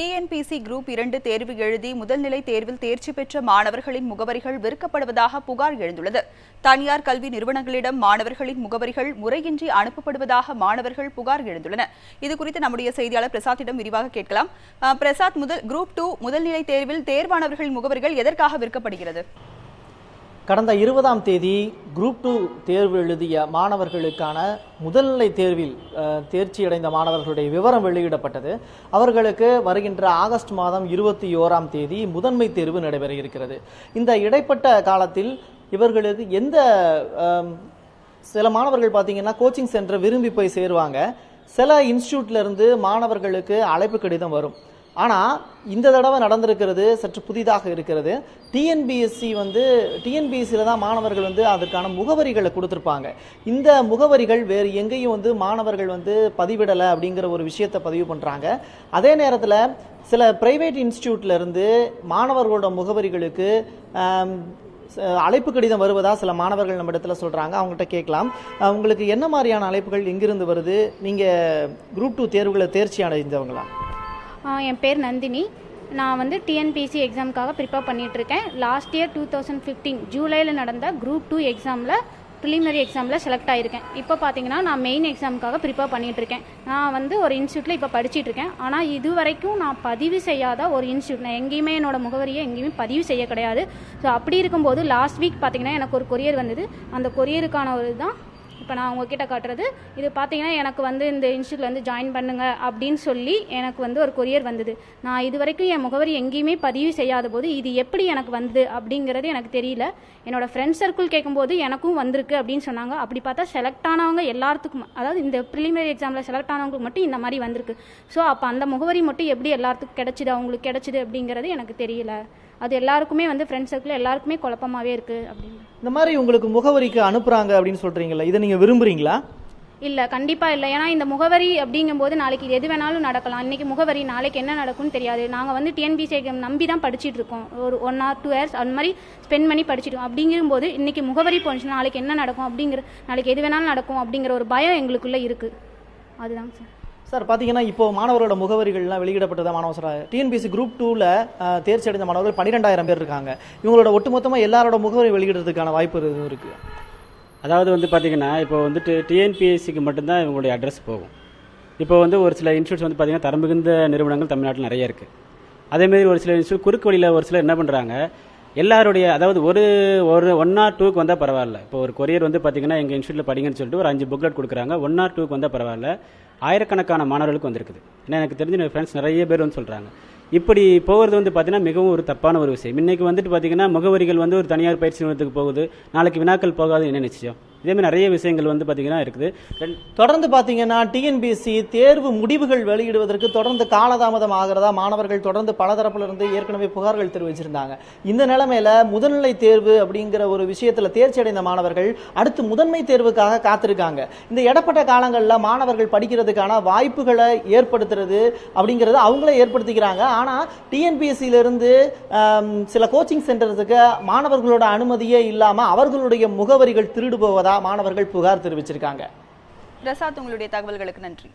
TNPSC group இரண்டு தேர்வு எழுதி முதல்நிலை தேர்வில் தேர்ச்சி பெற்ற மாணவர்களின் முகவரிகள் விற்கப்படுவதாக புகார் எழுந்துள்ளது. தனியார் கல்வி நிறுவனங்களிடம் மாணவர்களின் முகவரிகள் முறையின்றி அனுப்பப்படுவதாக மாணவர்கள் புகார் எழுந்துள்ளனர். இது குறித்து நம்முடைய செய்தியாளர் பிரசாத்திடம் விரிவாக கேட்கலாம். பிரசாத் முதல் குரூப் டூ முதல்நிலை தேர்வில் தேர்வானவர்களின் முகவரிகள் எதற்காக விற்கப்படுகிறது? கடந்த இருபதாம் தேதி குரூப் டூ தேர்வு எழுதிய மாணவர்களுக்கான முதல்நிலை தேர்வில் தேர்ச்சி அடைந்த மாணவர்களுடைய விவரம் வெளியிடப்பட்டது. அவர்களுக்கு வருகின்ற ஆகஸ்ட் மாதம் இருபத்தி ஓராம் தேதி முதன்மை தேர்வு நடைபெற இருக்கிறது. இந்த இடைப்பட்ட காலத்தில் இவர்களுக்கு எந்த சில மாணவர்கள் பார்த்தீங்கன்னா கோச்சிங் சென்டர் விரும்பி போய் சேருவாங்க. சில இன்ஸ்டியூட்ல இருந்து மாணவர்களுக்கு அழைப்பு கடிதம் வரும். ஆனால் இந்த தடவை நடந்திருக்கிறது சற்று புதிதாக இருக்கிறது. டிஎன்பிஎஸ்சி வந்து டிஎன்பிஎஸ்சியில் தான் மாணவர்கள் வந்து அதற்கான முகவரிகளை கொடுத்துருப்பாங்க. இந்த முகவரிகள் வேறு எங்கேயும் வந்து மாணவர்கள் வந்து பதிவிடலை அப்படிங்கிற ஒரு விஷயத்தை பதிவு பண்ணுறாங்க அதே நேரத்தில் சில பிரைவேட் இன்ஸ்டியூட்ல இருந்து மாணவர்களோட முகவரிகளுக்கு அழைப்பு கடிதம் வருவதா சில மாணவர்கள் நம்ம இடத்துல சொல்கிறாங்க அவங்ககிட்ட கேட்கலாம். உங்களுக்கு என்ன மாதிரியான அழைப்புகள் எங்கிருந்து வருது? நீங்கள் குரூப் டூ தேர்வுகளை தேர்ச்சி அடைந்தவங்களா? என் பேர் நந்தினி. நான் வந்து டிஎன்பிசி எக்ஸாமுக்காக ப்ரிப்பேர் பண்ணிகிட்ருக்கேன் last year two thousand fifteen ஜூலையில் நடந்த குரூப் டூ எக்ஸாமில் ப்ரிலிமினரி எக்ஸாமில் செலக்ட் ஆகியிருக்கேன் இப்போ பார்த்தீங்கன்னா நான் மெயின் எக்ஸாமுக்காக ப்ரிப்பேர் பண்ணிகிட்ருக்கேன் நான் வந்து ஒரு இன்ஸ்டியூட்டில் இப்போ படிச்சிட்டுருக்கேன். ஆனால் இது வரைக்கும் நான் பதிவு செய்யாத ஒரு இன்ஸ்டியூட் நான் எங்கேயுமே என்னோட முகவரியை எங்கேயுமே பதிவு செய்ய கிடையாது. ஸோ அப்படி இருக்கும்போது லாஸ்ட் வீக் பார்த்தீங்கன்னா எனக்கு ஒரு கொரியர் வந்தது. அந்த கொரியருக்கான ஒரு தான் இப்போ நான் உங்ககிட்ட காட்டுறது இது பார்த்தீங்கன்னா எனக்கு வந்து இந்த இன்ஸ்டியூட்ல வந்து ஜாயின் பண்ணுங்க அப்படின்னு சொல்லி எனக்கு வந்து ஒரு கொரியர் வந்தது. நான் இது வரைக்கும் என் முகவரி எங்கேயுமே பதிவு செய்யாத போது இது எப்படி எனக்கு வந்தது அப்படிங்கிறது எனக்கு தெரியல. என்னோட ஃப்ரெண்ட் சர்க்கிள் கேட்கும்போது எனக்கும் வந்திருக்கு அப்படின்னு சொன்னாங்க. அப்படி பார்த்தா செலக்ட் ஆனவங்க எல்லாத்துக்கும் அதாவது இந்த ப்ரிலிமினரி எக்ஸாமில் செலக்ட் ஆனவங்களுக்கு மட்டும் இந்த மாதிரி வந்திருக்கு. ஸோ அப்போ அந்த முகவரி மட்டும் எப்படி எல்லாத்துக்கும் கிடைச்சிது அவங்களுக்கு கிடச்சிது அப்படிங்கிறது எனக்கு தெரியல. அது எல்லாருக்குமே வந்து ஃப்ரெண்ட் சர்க்கிள் எல்லாருக்குமே குழப்பமாவே இருக்கு அப்படின்னு. இந்த மாதிரி உங்களுக்கு முகவரிக்கு அனுப்புறாங்க அப்படின்னு சொல்றீங்கல்ல இதை நீங்க விரும்புறீங்களா? இல்ல கண்டிப்பா இல்ல. ஏன்னா இந்த முகவரி அப்படிங்கும்போது நாளைக்கு எது வேணாலும் நடக்கலாம். இன்னைக்கு முகவரி நாளைக்கு என்ன நடக்கும்னு தெரியாது. நாங்க வந்து டிஎன்பிசி எக்ஸாம் நம்பி தான் படிச்சிட்டு இருக்கோம். ஒரு ஒன் ஆர் டூ இயர்ஸ் அந்த மாதிரி ஸ்பெண்ட் பண்ணி படிச்சிட்டு இருக்கோம் அப்படிங்கும்போது இன்னைக்கு முகவரி போனுச்சுன்னா நாளைக்கு என்ன நடக்கும் அப்படிங்கிற நாளைக்கு எது வேணாலும் நடக்கும் அப்படிங்கிற ஒரு பயம் எங்களுக்குள்ள இருக்கு. அதுதாங்க சார். சார் பார்த்தீங்கன்னா இப்போ மாணவர்களோட முகவரிகள்லாம் வெளியிடப்பட்டதா மாணவர் சார்? டிஎன்பிசி குரூப் டூல தேர்ச்சி அடைந்த மாணவர்கள் பன்னிரெண்டாயிரம் பேர் இருக்காங்க. இவங்களோட ஒட்டுமொத்தமாக எல்லாரோட முகவரி வெளியிடுறதுக்கான வாய்ப்பு எதுவும் இருக்கு? அதாவது வந்து பார்த்தீங்கன்னா இப்போ வந்துட்டு டிஎன்பிஎஸ்சிக்கு மட்டும்தான் இவங்களுடைய அட்ரஸ் போகும். இப்போ வந்து ஒரு சில இன்ஸ்டியூட்ஸ் வந்து பார்த்தீங்கன்னா தரம் மிகுந்த நிறுவனங்கள் தமிழ்நாட்டில் நிறைய இருக்குது அதேமாரி ஒரு சில இன்ஸ்டியூட் குறுக்கு வழியில் ஒரு சிலர் என்ன பண்ணுறாங்க எல்லாருடைய அதாவது ஒரு ஒரு ஒன் ஆர் டூக்கு வந்தால் பரவாயில்ல. இப்போ ஒரு கொரியர் வந்து பார்த்தீங்கன்னா எங்கள் இன்ஸ்டியூட்டில் படிங்கன்னு சொல்லிட்டு ஒரு அஞ்சு புக்லெட் கொடுக்குறாங்க. ஒன் ஆர் டூக்கு வந்தால் பரவாயில்ல. ஆயிரக்கணக்கான மாணவர்களுக்கு வந்திருக்குது. ஏன்னா எனக்கு தெரிஞ்ச என் ஃப்ரெண்ட்ஸ் நிறைய பேர் வந்து சொல்கிறாங்க இப்படி போகிறது வந்து பார்த்தீங்கன்னா மிகவும் ஒரு தப்பான ஒரு விஷயம். இன்னைக்கு வந்துட்டு பார்த்தீங்கன்னா முகவரிகள் வந்து ஒரு தனியார் பயிற்சி நிறுவனத்துக்கு போகுது. நாளைக்கு வினாக்கள் போகாது என்ன நிச்சயம்? இதேமாதிரி நிறைய விஷயங்கள் வந்து பார்த்தீங்கன்னா இருக்குது. தொடர்ந்து பார்த்தீங்கன்னா டிஎன்பிஎஸ்சி தேர்வு முடிவுகள் வெளியிடுவதற்கு தொடர்ந்து காலதாமதம் ஆகிறதா மாணவர்கள் தொடர்ந்து பல தரப்பிலிருந்து ஏற்கனவே புகார்கள் தெரிவிச்சிருந்தாங்க. இந்த நிலைமையில முதல்நிலை தேர்வு அப்படிங்கிற ஒரு விஷயத்துல தேர்ச்சி அடைந்த மாணவர்கள் அடுத்து முதன்மை தேர்வுக்காக காத்திருக்காங்க. இந்த இடப்பட்ட காலங்களில் மாணவர்கள் படிக்கிறதுக்கான வாய்ப்புகளை ஏற்படுத்துறது அப்படிங்கிறது அவங்களே ஏற்படுத்திக்கிறாங்க. ஆனால் டிஎன்பிஎஸ்சியிலிருந்து சில கோச்சிங் சென்டர்ஸுக்கு மாணவர்களோட அனுமதியே இல்லாமல் அவர்களுடைய முகவரிகள் திருடு போவதா மாணவர்கள் புகார் தெரிவிச்சிருக்காங்க. பிரசாத் உங்களுடைய தகவல்களுக்கு நன்றி.